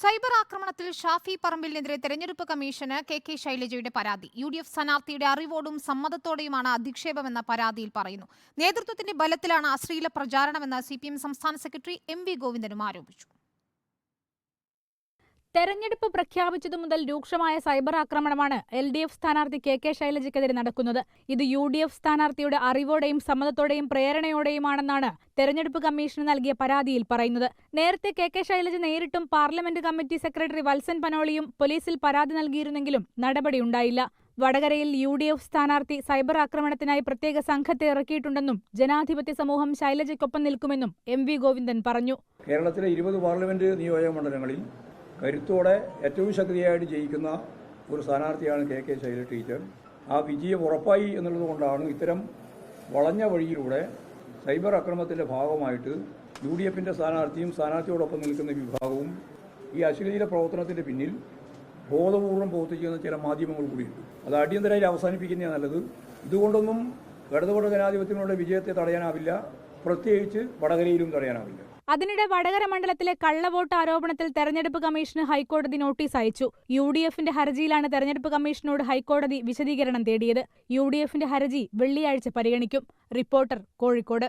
Cyber ആക്രമണത്തിൽ ഷാഫി പറമ്പിലിനെതിരെ തെരഞ്ഞെടുപ്പ് commission K K ശൈലജയുടെ പരാതി. യു ഡി എഫ് സ്ഥാനാർത്ഥിയുടെ അറിവോടും സമ്മതത്തോടെയുമാണ് അധിക്ഷേപമെന്ന പരാതിയിൽ പറയുന്നു. നേതൃത്വത്തിന്റെ ബലത്തിലാണ് അശ്ലീല പ്രചാരണമെന്ന് സി സംസ്ഥാന സെക്രട്ടറി എം വി ഗോവിന്ദനും ആരോപിച്ചു. തെരഞ്ഞെടുപ്പ് പ്രഖ്യാപിച്ചതു മുതൽ രൂക്ഷമായ സൈബർ ആക്രമണമാണ് എൽ ഡി എഫ് സ്ഥാനാർത്ഥി കെ കെ ശൈലജയ്ക്കെതിരെ നടക്കുന്നത്. ഇത് യു ഡി എഫ് സ്ഥാനാർത്ഥിയുടെ അറിവോടെയും സമ്മതത്തോടെയും പ്രേരണയോടെയുമാണെന്നാണ് തെരഞ്ഞെടുപ്പ് കമ്മീഷന് നൽകിയ പരാതിയിൽ പറയുന്നത്. നേരത്തെ കെ കെ ശൈലജ നേരിട്ടും പാർലമെന്റ് കമ്മിറ്റി സെക്രട്ടറി വത്സൻ പനോളിയും പോലീസിൽ പരാതി നൽകിയിരുന്നെങ്കിലും നടപടിയുണ്ടായില്ല വടകരയിൽ യു ഡി എഫ് സ്ഥാനാർത്ഥി സൈബർ ആക്രമണത്തിനായി പ്രത്യേക സംഘത്തെ ഇറക്കിയിട്ടുണ്ടെന്നും ജനാധിപത്യ സമൂഹം ശൈലജയ്ക്കൊപ്പം നിൽക്കുമെന്നും എം വി ഗോവിന്ദൻ പറഞ്ഞു. കേരളത്തിലെ ഇരുപത് പാർലമെന്റ് നിയോജക മണ്ഡലങ്ങളിൽ കരുത്തോടെ ഏറ്റവും ശക്തിയായിട്ട് ജയിക്കുന്ന ഒരു സ്ഥാനാർത്ഥിയാണ് കെ കെ ശൈല ടീച്ചർ. ആ വിജയം ഉറപ്പായി എന്നുള്ളത് കൊണ്ടാണ് ഇത്തരം വളഞ്ഞ വഴിയിലൂടെ സൈബർ അക്രമത്തിന്റെ ഭാഗമായിട്ട് യു ഡി എഫിന്റെ സ്ഥാനാർത്ഥിയും സ്ഥാനാർത്ഥിയോടൊപ്പം നിൽക്കുന്ന വിഭാഗവും ഈ അശ്ലീല പ്രവർത്തനത്തിന്റെ പിന്നിൽ ബോധപൂർവം പ്രവർത്തിക്കുന്ന ചില മാധ്യമങ്ങൾ കൂടിയുണ്ട്. അത് അടിയന്തരമായി അവസാനിപ്പിക്കുന്നതാണ് നല്ലത്. ഇതുകൊണ്ടൊന്നും ഇടതുപക്ഷ ജനാധിപത്യങ്ങളുടെ വിജയത്തെ തടയാനാവില്ല. പ്രത്യേകിച്ച് വടകരയിലും തടയാനാവില്ല. അതിനിടെ വടകര മണ്ഡലത്തിലെ കള്ളവോട്ട് ആരോപണത്തിൽ തെരഞ്ഞെടുപ്പ് കമ്മീഷന് ഹൈക്കോടതി നോട്ടീസ് അയച്ചു. യു ഡി എഫിന്റെ ഹർജിയിലാണ് തെരഞ്ഞെടുപ്പ് കമ്മീഷനോട് ഹൈക്കോടതി വിശദീകരണം തേടിയത്. യു ഡി എഫിന്റെ ഹർജി വെള്ളിയാഴ്ച പരിഗണിക്കും. റിപ്പോർട്ടർ കോഴിക്കോട്.